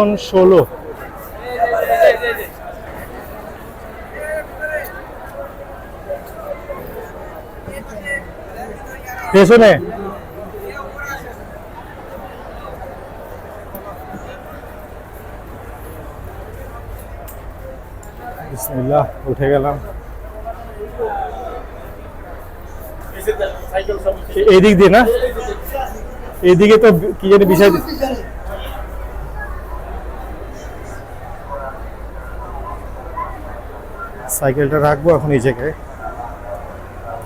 সুন্দরবন ষোলো। পেছনে। উঠে গেলাম। এ- এইদিক দিয়ে না? এইদিকে তো কি জানি বিষয় সাইকেলটা রাখব এখন এই জায়গায়।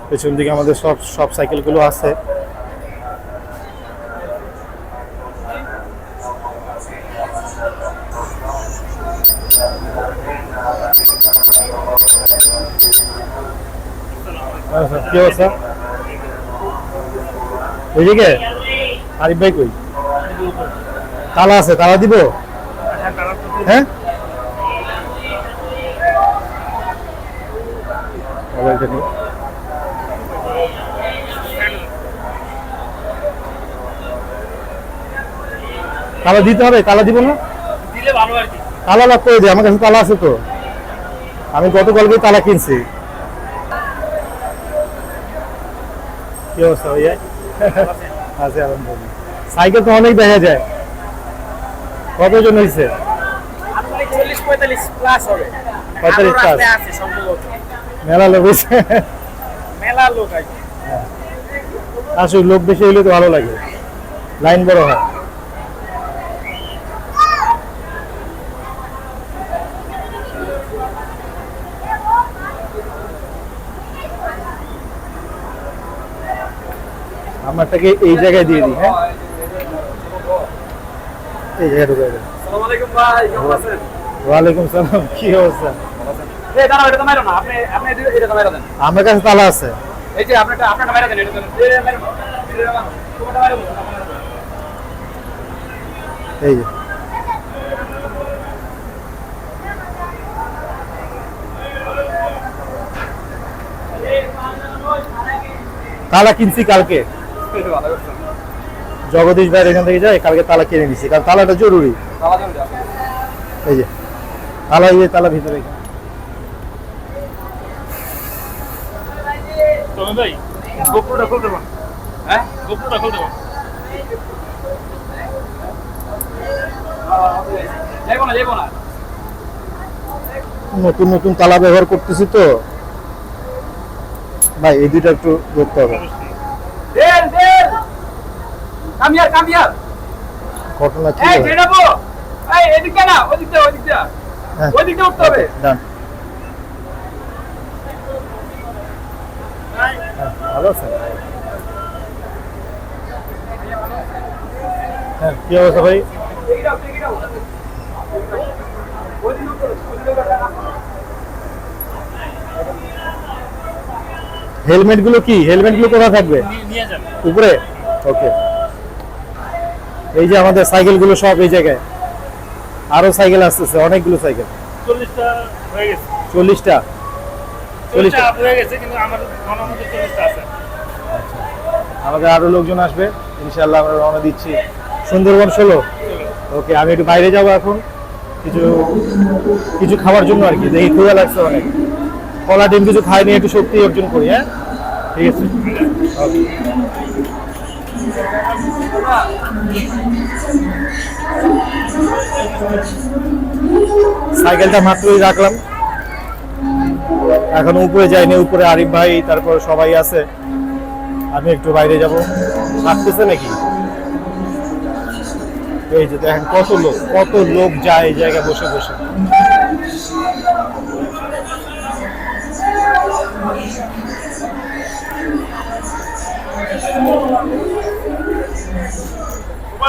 পেছন দিকে আমাদের সব সব সাইকেলগুলো আছে। আচ্ছা, কি আরিফ ভাই কই? তালা আছে তালা দিব? হ্যাঁ মোবাইলটা নিয়ে তালা দিতে হবে তালা দিব না? দিলে ভালো আর কি। তালা লক করে দিই আমার কাছে তালা আছে তো। আমি গতকালকে তালা কিনছি। কি অবস্থা ভাইয়া? আছে আলহামদুলিল্লাহ। সাইকেল তো অনেক দেখা যায়। কতজন হয়েছে আনুমানিক চল্লিশ পঁয়তাল্লিশ প্লাস হবে। 45 আরও plus। আছে সম্ভবত। মেলা লোক হয়েছে মেলা লোক আসলে লোক বেশি হইলে তো ভালো লাগে। লাইন বড় হয়। আমারটাকে এই জায়গায় দিয়ে দিই হ্যাঁ? এই জায়গায় ঢুকে দেন ওয়ালাইকুম সালাম কি অবস্থা? আমার কাছে তালা আছে। যে আপনারটা আপনারটা দেন এটা। এই যে। তালা কিনছি কালকে। জগদীশ ভাইয়ের এখান থেকে যাই কালকে তালা কিনে নিছি। কারণ তালাটা জরুরি। এই যে তালা এই তালা ভিতরে। ভাই গোপুরটা খুলতে হ্যাঁ? গোপুরটা খুলতে নতুন নতুন তালা ব্যবহার করতেছি তো। ভাই এই দুইটা একটু ধরতে হবে। কাম হিয়ার কাম হিয়ার ঘটনা কি এই? জেনাবো এই এদিকে না ওদিকটা ওদিকটা হ্যাঁ। উঠতে হবে। ডান। হ্যাঁ, ভালো আছে হ্যাঁ কি অবস্থা ভাই। ওদিকে ওদিকে। হেলমেটগুলো কি? হেলমেটগুলো কোথায় থাকবে? উপরে? ওকে এই যে আমাদের সাইকেলগুলো সব এই জায়গায়। আরও সাইকেল আসতেছে অনেকগুলো সাইকেল। চল্লিশটা হয়ে গেছে। চল্লিশটা? চল্লিশটা হয়ে গেছে কিন্তু আমার চল্লিশটা আছে। আমাদের আরও লোকজন আসবে ইনশাল্লাহ আমরা রওনা দিচ্ছি। সুন্দরবন ষোলো? ওকে আমি একটু বাইরে যাব এখন। কিছু কিছু খাওয়ার জন্য আর কি দেখি ক্ষুদা লাগছে অনেক। কলা ডিম কিছু খাই নিয়ে একটু শক্তি অর্জন করি হ্যাঁ? ঠিক আছে। ওকে সাইকেলটা মাত্রই রাখলাম। এখন উপরে যাইনি, উপরে আরিফ ভাই, তারপর সবাই আছে। আমি একটু বাইরে যাব। আসতেছে নাকি? এই যে দেখেন, কত লোক কত লোক যায় এই জায়গায় বসে বসে উপরে যান উপরে যান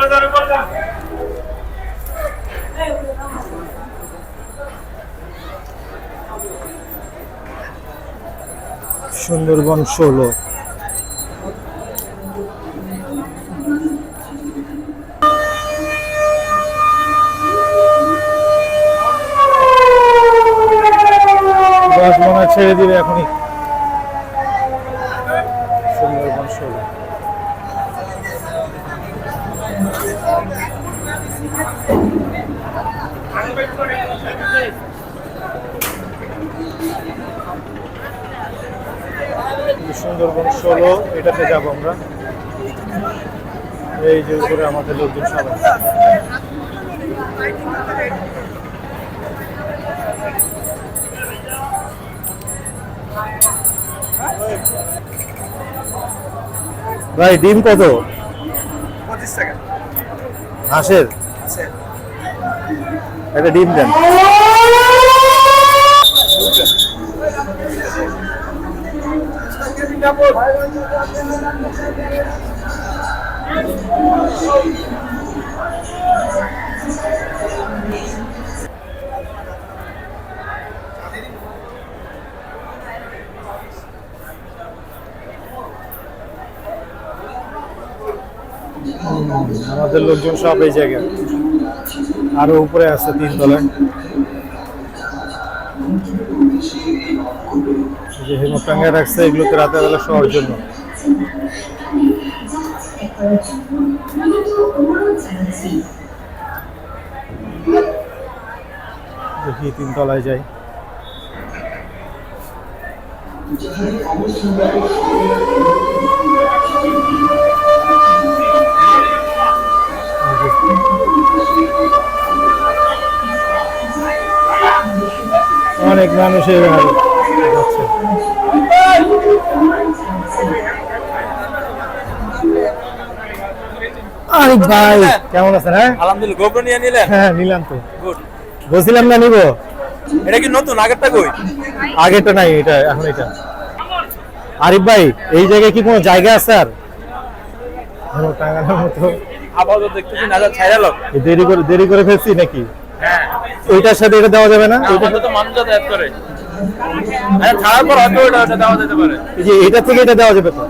সুন্দরবন ষোলো। দশ ছেড়ে দিবে এখনই। এটাতে যাব আমরা। এই যে উপরে আমাদের লোকজন সবাই। ভাই ডিম কত? পঁচিশ টাকা। হাঁসের? একটা ডিম দেন। আমাদের লোকজন সব এই জায়গায়। আরও উপরে আছে তিন তলায়। যে হিমক টাঙ্গায় রাখছে, এগুলোকে রাতের বেলা শোয়ার জন্য। দেখি তিন তলায় যাই। অনেক মানুষ এখানে যাচ্ছে আরে ভাই। কেমন আছেন হ্যাঁ? আলহামদুলিল্লাহ নিয়ে হ্যাঁ নিলাম তো। গুড বলছিলাম না নিব? এটা কি নতুন আগেরটা কই? আগেটা নাই এটা এখন এটা। আরিফ ভাই এই জায়গায় কি কোনো জায়গা আছে আর? ধরো মতো। আপাতত দেখতেছি নাজার ছাইরা লোক। দেরি করে দেরি করে ফেলছি নাকি? হ্যাঁ। ওইটার সাথে এটা দেওয়া যাবে না? ওইটা আপাতত মানুষ যাতায়াত করে। আরে ছাড়ার পর হয়তো ওটা দেওয়া যেতে পারে। এটা থেকে এটা দেওয়া যাবে তো।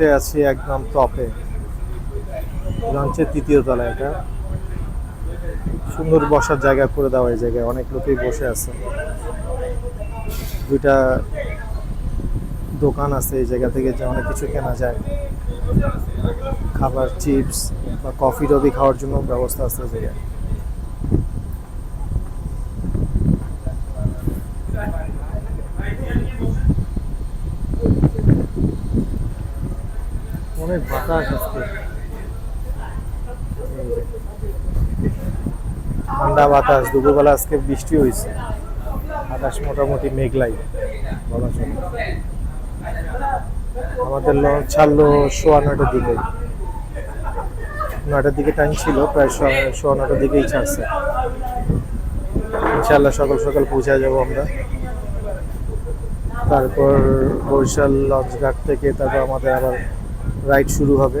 বসে আছি একদম টপে। লঞ্চের তৃতীয় তলায় এটা। সুন্দর বসার জায়গা করে দেওয়া এই জায়গায়, অনেক লোকেই বসে আছে। দুইটা দোকান আছে এই জায়গা থেকে যে অনেক কিছু কেনা যায়। খাবার, চিপস বা কফি টফি খাওয়ার জন্য ব্যবস্থা আছে এই জায়গায়। অনেক বাতাস আজকে। ঠান্ডা বাতাস, দুপুরবেলা আজকে বৃষ্টি হয়েছে। আকাশ মোটামুটি মেঘলাই, বলা চলে। আমাদের লঞ্চ ছাড়লো সোয়া নটার দিকে। নটার দিকে টাইম ছিল, প্রায় সোয়া নটার দিকেই ছাড়ছে। ইনশাল্লাহ সকাল সকাল পৌঁছে যাব আমরা। তারপর বরিশাল লঞ্চ ঘাট থেকে তারপর আমাদের আবার রাইড শুরু হবে।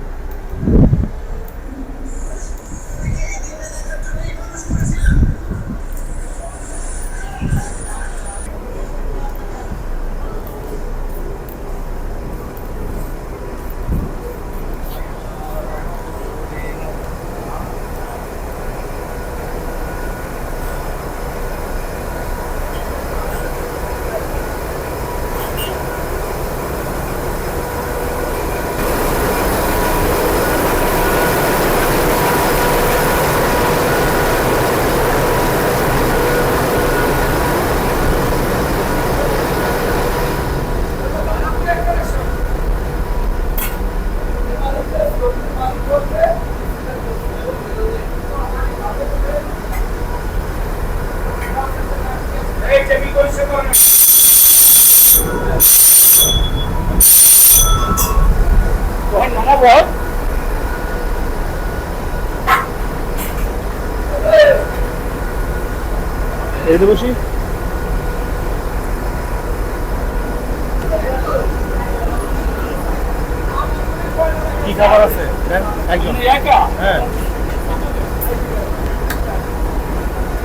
এই চেকিং করছে কোন কোন মামা বল এতে বসি কি খাবার আছে দেন একদম তুমি একা হ্যাঁ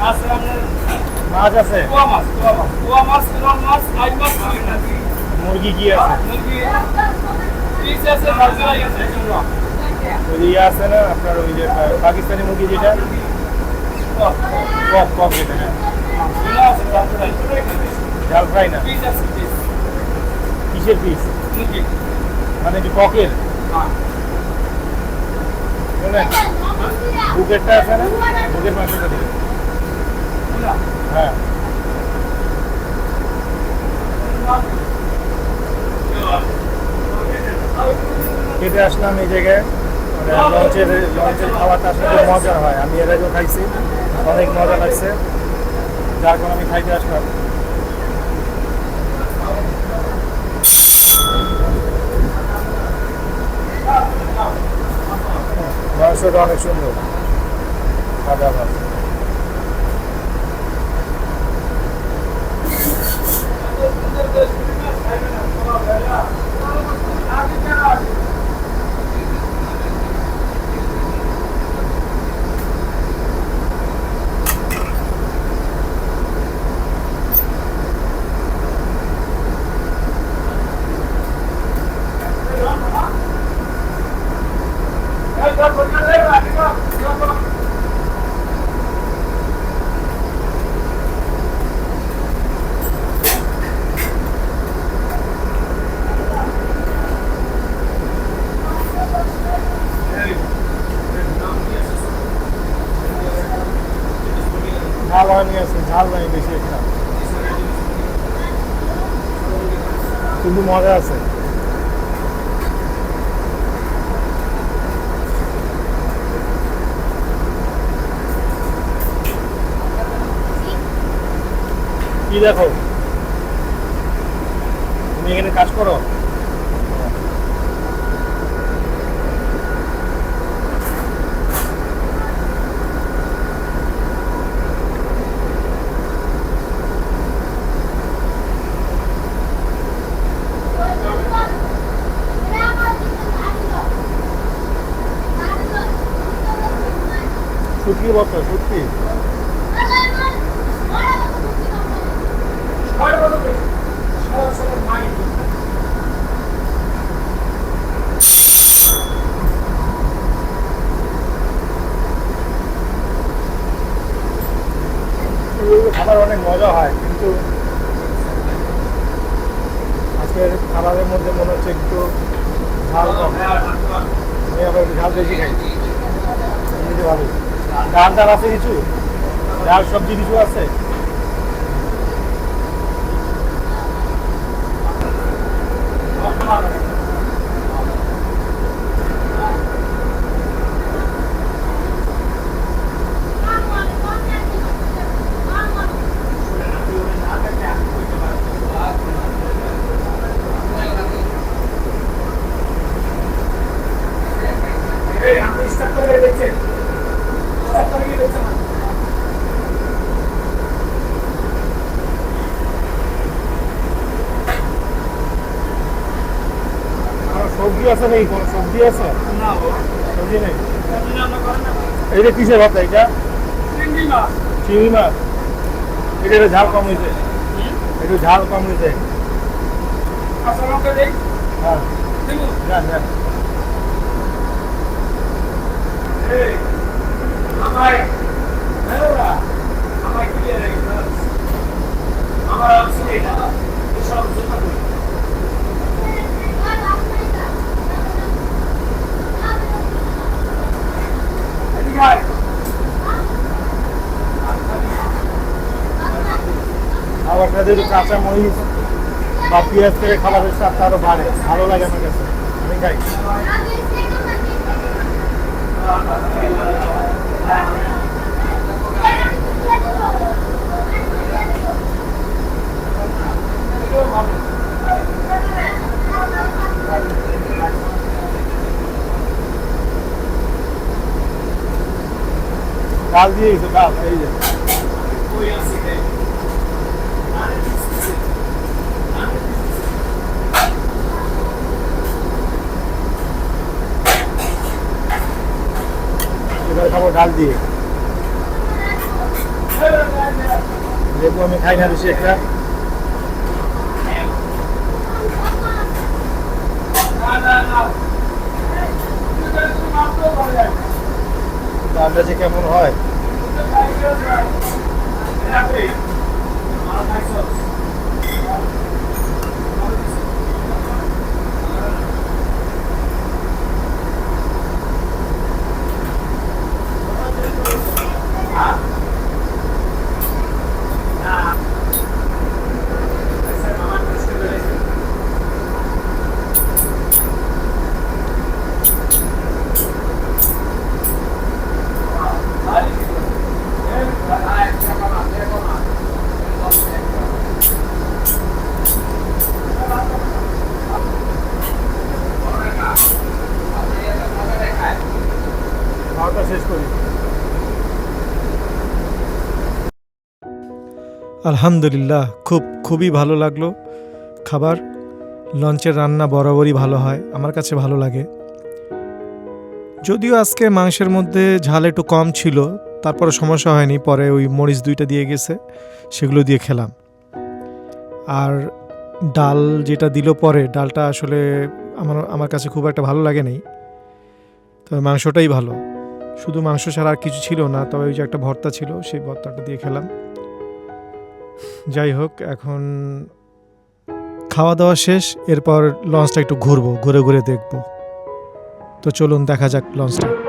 আছে আপনার মাছ আছে? কুয়া মাছ কুয়া মাছ কুয়া মাছ মাছ মাছ কি না মুরগি কি আছে? মুরগি পিস আছে আছে ওই ইয়ে আছে না? আপনার ওই যে পাকিস্তানি মুরগি যেটা কক কক যেটা হ্যাঁ ডাল ফ্রাই না? পিস আছে পিস কিসের পিস মুরগি মানে যে ককের শোনেন। বুকেরটা আছে না? বুকের মাংসটা দিবেন। হ্যাঁ। খেতে আসলাম এই জায়গায়। মানে লঞ্চের লঞ্চের খাবারটা আসলে মজার হয়। আমি এর আগেও খাইছি। অনেক মজা লাগছে। যার কারণে আমি খাইতে আসলাম। মাংসটা অনেক সুন্দর। সাদা ভাত ভালো বেশি একটা কিন্তু মজা আছে। কি দেখো? তুমি এখানে কাজ করো? Davi Lopes, o Pi. ডাল আছে কিছু ডাল সবজি কিছু আছে করে দেখছেন? Start করে গিয়ে দেখছেন না? আর সবজি আছে নাকি কোনো সবজি আছে? না। সবজি নেই? এইটা কিসের ভাত এটা চিংড়ি মাছ। এটা একটু ঝাল কম হয়েছে। একটু ঝাল কম হয়েছে। হ্যাঁ। একটু কাঁচা মরিচ বা পেঁয়াজ থেকে খাবারের স্বাদটা আরও বাড়ে ভালো লাগে আমার কাছে। আমি খাই। ডাল দিয়ে দিয়েছে ডাল এই যে কই আছে রে? এবার খাব ডাল দিয়ে লেবু আমি খাই না বেশি একটা। ডালটা যে কেমন? হ্যাঁ? আলহামদুলিল্লাহ, খুব, খুবই ভালো লাগল। খাবার লঞ্চের রান্না বরাবরই ভালো হয়, আমার কাছে ভালো লাগে। যদিও আজকে মাংসের মধ্যে ঝাল একটু কম ছিল তারপরে সমস্যা হয়নি, পরে ওই মরিচ দুইটা দিয়ে গেছে, সেগুলো দিয়ে খেলাম। আর ডাল যেটা দিল পরে, ডালটা আসলে আমার আমার কাছে খুব একটা ভালো লাগে নাই তবে মাংসটাই ভালো। শুধু মাংস ছাড়া আর কিছু ছিল না, তবে ওই যে একটা ভর্তা ছিল, সেই ভর্তাটা দিয়ে খেলাম। যাই হোক, এখন খাওয়া দাওয়া শেষ, এরপর লঞ্চটা একটু ঘুরবো, ঘুরে ঘুরে দেখব। তো চলুন, দেখা যাক লঞ্চটা।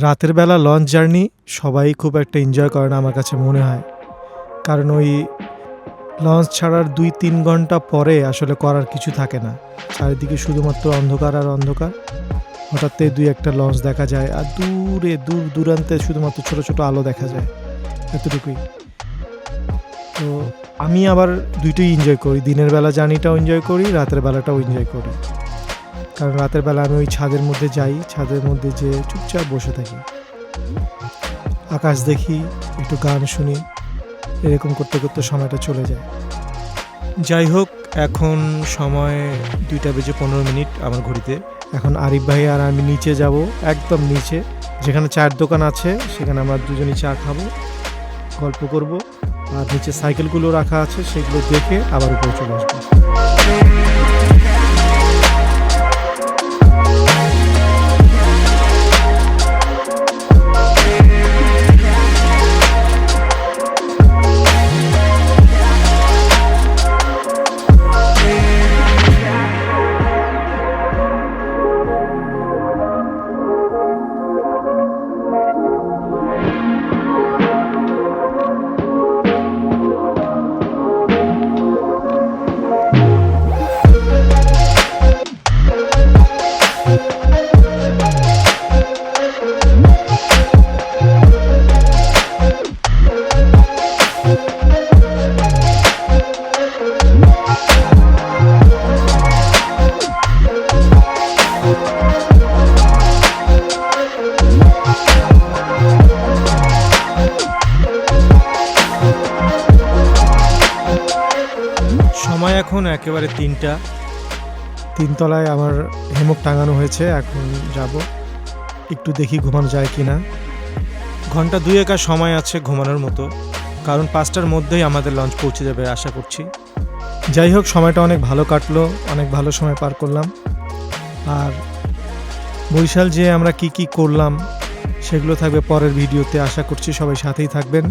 রাতের বেলা লঞ্চ জার্নি সবাই খুব একটা এনজয় করে না আমার কাছে মনে হয়। কারণ ওই লঞ্চ ছাড়ার দুই তিন ঘণ্টা পরে আসলে করার কিছু থাকে না। চারিদিকে শুধুমাত্র অন্ধকার আর অন্ধকার। হঠাৎ দুই একটা লঞ্চ দেখা যায় আর দূরে, দূর দূরান্তে শুধুমাত্র ছোট ছোট আলো দেখা যায়। এতটুকুই। তো আমি আবার দুইটোই এনজয় করি। দিনের বেলা জার্নিটাও এনজয় করি, রাতের বেলাটাও এনজয় করি। কারণ রাতের বেলা আমি ওই ছাদের মধ্যে যাই, ছাদের মধ্যে যে চুপচাপ বসে থাকি। আকাশ দেখি, একটু গান শুনি, এরকম করতে করতে সময়টা চলে যায়। যাই হোক, এখন সময় দুইটা বেজে পনেরো মিনিট আমার ঘড়িতে। এখন আরিফ ভাই আর আমি নিচে যাব, একদম নিচে। যেখানে চায়ের দোকান আছে, সেখানে আমরা দুজনই চা খাব, গল্প করব। আর নিচে সাইকেলগুলো রাখা আছে, সেগুলো দেখে আবার উপরে চলে আসব। এখন একেবারে তিনটা? তিনতলায় আমার হেমক টাঙানো হয়েছে এখন যাব। একটু দেখি ঘুমানো যায় কি না ঘণ্টা দুই একা সময় আছে ঘুমানোর মতো। কারণ পাঁচটার মধ্যেই আমাদের লঞ্চ পৌঁছে যাবে আশা করছি। যাই হোক সময়টা অনেক ভালো কাটলো অনেক ভালো সময় পার করলাম। আর বরিশাল যে আমরা কি কি করলাম সেগুলো থাকবে পরের ভিডিওতে। আশা করছি সবাই সাথেই থাকবেন।